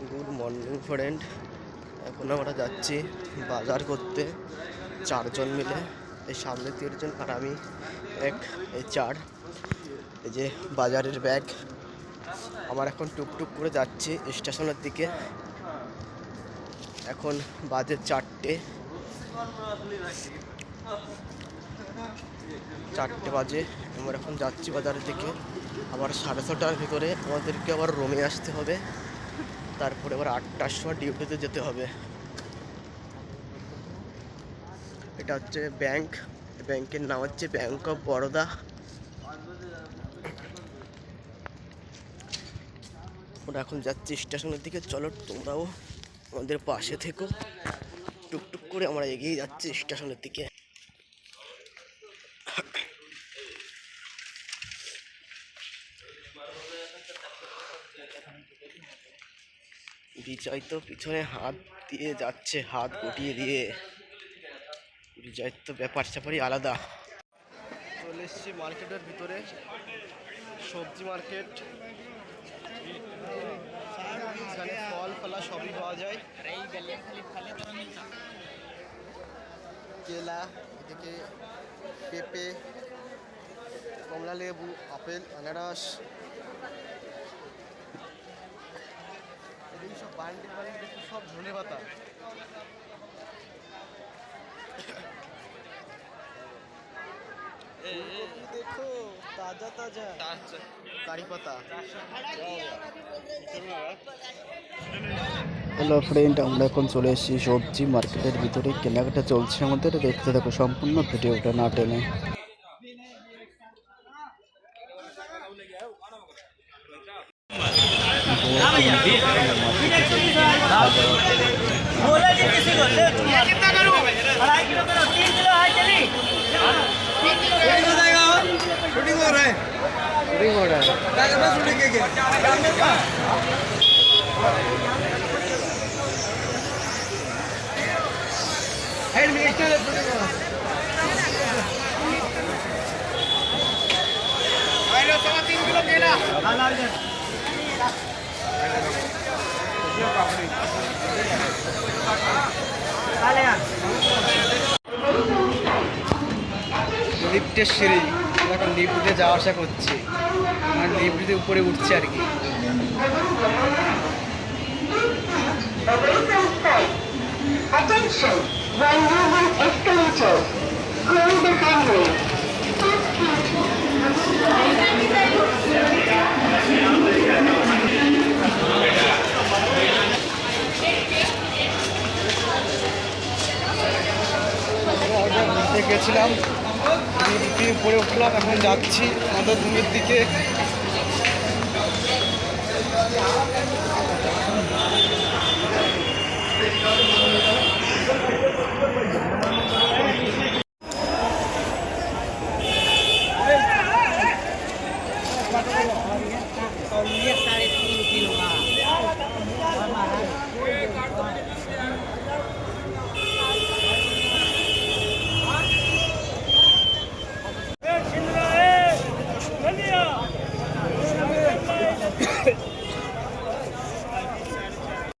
Good morning friend এখন আমরা যাচ্ছি বাজার করতে, চারজন মিলে। এই সামনে তিনজন আর আমি এক, এই চার। এই যে বাজারের ব্যাগ আমার এখন টুকটুক করে যাচ্ছি স্টেশনের দিকে। এখন বাজে চারটে। চারটে বাজে। আমরা এখন যাচ্ছি বাজারের দিকে। আবার সাড়ে ছটার ভিতরে আমাদেরকে আবার রোমে আসতে হবে। তারপরে আবার আটটার সময় ডিউটিতে যেতে হবে। এটা হচ্ছে ব্যাংক। ব্যাংকের নাম হচ্ছে ব্যাংক অফ বরোদা। আমরা এখন যাচ্ছি স্টেশনের দিকে। চলো তোমরাও আমাদের পাশে থেকো। টুকটুক করে আমরা এগিয়ে যাচ্ছি স্টেশনের দিকে। বিজয় তো পিছনে হাত দিয়ে যাচ্ছে, হাত গুটিয়ে দিয়ে। বিজয় তো ব্যাপার স্যাপারই আলাদা। চলে এসছি মার্কেটের ভিতরে, সবজি মার্কেট। এখানে ফল, ফলা সবই পাওয়া যায়। কেলা, এদিকে পেঁপে কমলা লেবু আপেল, আনারস এদিকে সব বান্ডিল বান্ডিল দেখি সব ধনে পাতা। দেখো তাজা তাজা। কারি পাতা। হ্যালো ফ্রেন্ড আমরা এখন চলে এসেছি সবজি মার্কেটের ভিতরে। কেনাকাটা চলছে আমাদের। দেখতে থাকো সম্পূর্ণ ভিডিওটা না টেনে। शूटिंग हो रहा है शूटिंग हो रहा है क्या करना शूटिंग के क्या हेड मिनिस्टर शूटिंग हो रहा है सवा तीन किलो केला লিফটের সিঁড়ি এখন লিফটে যাওয়া আসা করছি মানে লিফটে উপরে উঠছে আর কি গেছিলাম বিক্রি উঠলাম এখন যাচ্ছি আমাদের দূরের দিকে